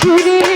ফিরে